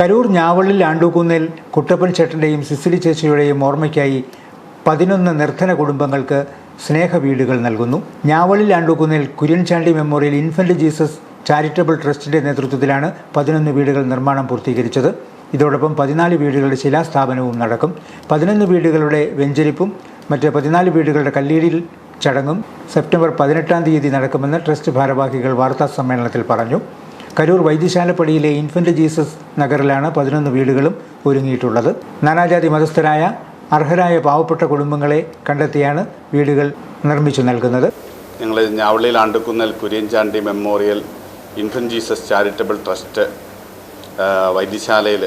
കരൂർ ഞാവളിൽ ആണ്ടൂക്കുന്നിൽ കുട്ടപ്പൻ ചേട്ടന്റെയും സിസിലി ചേച്ചിയുടെയും ഓർമ്മയ്ക്കായി പതിനൊന്ന് നിർധന കുടുംബങ്ങൾക്ക് സ്നേഹ വീടുകൾ നൽകുന്നു. ഞാവളിൽ ആണ്ടൂക്കുന്നിൽ Kurian Chandy memorial infant Jesus charitable ട്രസ്റ്റിന്റെ നേതൃത്വത്തിലാണ് പതിനൊന്ന് വീടുകൾ നിർമ്മാണം പൂർത്തീകരിച്ചത്. ഇതോടൊപ്പം പതിനാല് വീടുകളുടെ ശിലാസ്ഥാപനവും നടക്കും. പതിനൊന്ന് വീടുകളുടെ വെഞ്ചരിപ്പും മറ്റ് പതിനാല് വീടുകളുടെ കല്ലീടിൽ ചടങ്ങും സെപ്റ്റംബർ പതിനെട്ടാം തീയതി നടക്കുമെന്ന് ട്രസ്റ്റ് ഭാരവാഹികൾ വാർത്താ സമ്മേളനത്തിൽ പറഞ്ഞു. കരൂർ വൈദ്യശാലപ്പടിയിലെ ഇൻഫന്റ് ജീസസ് നഗറിലാണ് പതിനൊന്ന് വീടുകളും ഒരുങ്ങിയിട്ടുള്ളത്. നാനാജാതി മതസ്ഥരായ അർഹരായ പാവപ്പെട്ട കുടുംബങ്ങളെ കണ്ടെത്തിയാണ് വീടുകൾ നിർമ്മിച്ചു നൽകുന്നത്. ഞങ്ങൾ ഞാവളിയിൽ ആണ്ടുക്കുന്നൽ Kurian Chandy memorial infant Jesus charitable trust വൈദ്യശാലയിൽ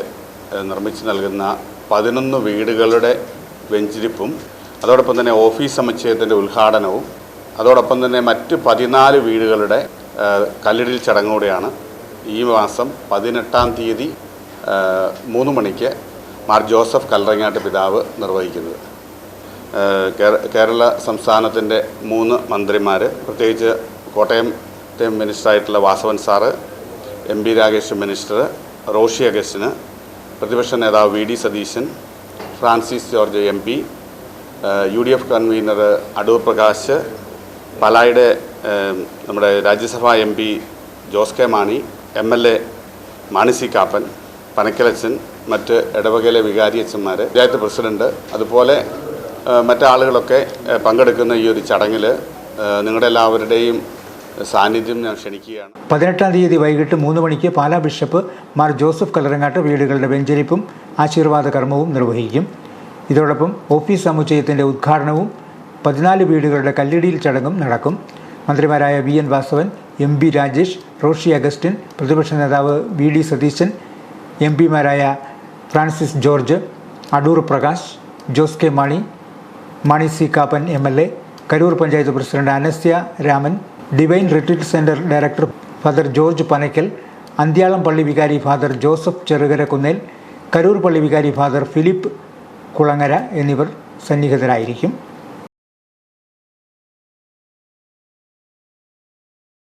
നിർമ്മിച്ചു നൽകുന്ന പതിനൊന്ന് വീടുകളുടെ വെഞ്ചിരിപ്പും അതോടൊപ്പം തന്നെ ഓഫീസ് സമുച്ചയത്തിന്റെ ഉദ്ഘാടനവും അതോടൊപ്പം തന്നെ മറ്റ് പതിനാല് വീടുകളുടെ കല്ലിടിൽ ചടങ്ങോടെയാണ് ഈ മാസം പതിനെട്ടാം തീയതി മൂന്ന് മണിക്ക് മാർ ജോസഫ് കല്ലറങ്ങാട്ട് പിതാവ് നിർവഹിക്കുന്നത്. കേരള സംസ്ഥാനത്തിന്റെ മൂന്ന് മന്ത്രിമാർ പ്രത്യേകിച്ച് കോട്ടയത്തെ മിനിസ്റ്ററായിട്ടുള്ള Vasavan sir M P Rakesh minister Roshi Augustine പ്രതിപക്ഷ നേതാവ് V D Satheesan Francis George M P U D F convener Adoor Prakash പലായുടെ നമ്മുടെ Rajya Sabha M P Jose K Mani M L A Mani C Kappan പനക്കലച്ചൻ മറ്റ് ഇടവകയിലെ വികാരിയച്ഛന്മാർ panchayat president അതുപോലെ മറ്റാളുകളൊക്കെ പങ്കെടുക്കുന്ന ഈ ഒരു ചടങ്ങിൽ നിങ്ങളുടെ എല്ലാവരുടെയും സാന്നിധ്യം ഞാൻ ക്ഷണിക്കുകയാണ്. പതിനെട്ടാം തീയതി വൈകിട്ട് മൂന്ന് മണിക്ക് പാലാ ബിഷപ്പ് മാർ ജോസഫ് കല്ലറങ്ങാട്ട് വീടുകളുടെ വെഞ്ചരിപ്പും ആശീർവാദ കർമ്മവും നിർവഹിക്കും. ഇതോടൊപ്പം ഓഫീസ് സമുച്ചയത്തിന്റെ ഉദ്ഘാടനവും പതിനാല് വീടുകളുടെ കല്ലിടിയിൽ ചടങ്ങും നടക്കും. മന്ത്രിമാരായ V N Vasavan M P Rajesh Roshi Augustine പ്രതിപക്ഷ നേതാവ് V D Satheesan M പിമാരായ Francis George Adoor Prakash Jose K Mani Mani C Kappan M L A Karoor panchayat president Anasya Raman divine retreat centre director father George Panakkal Anthyalam പള്ളി വികാരി father Joseph Cherukara Kunnel Karoor പള്ളി വികാരി father Philip Kulangara എന്നിവർ സന്നിഹിതരായിരിക്കും.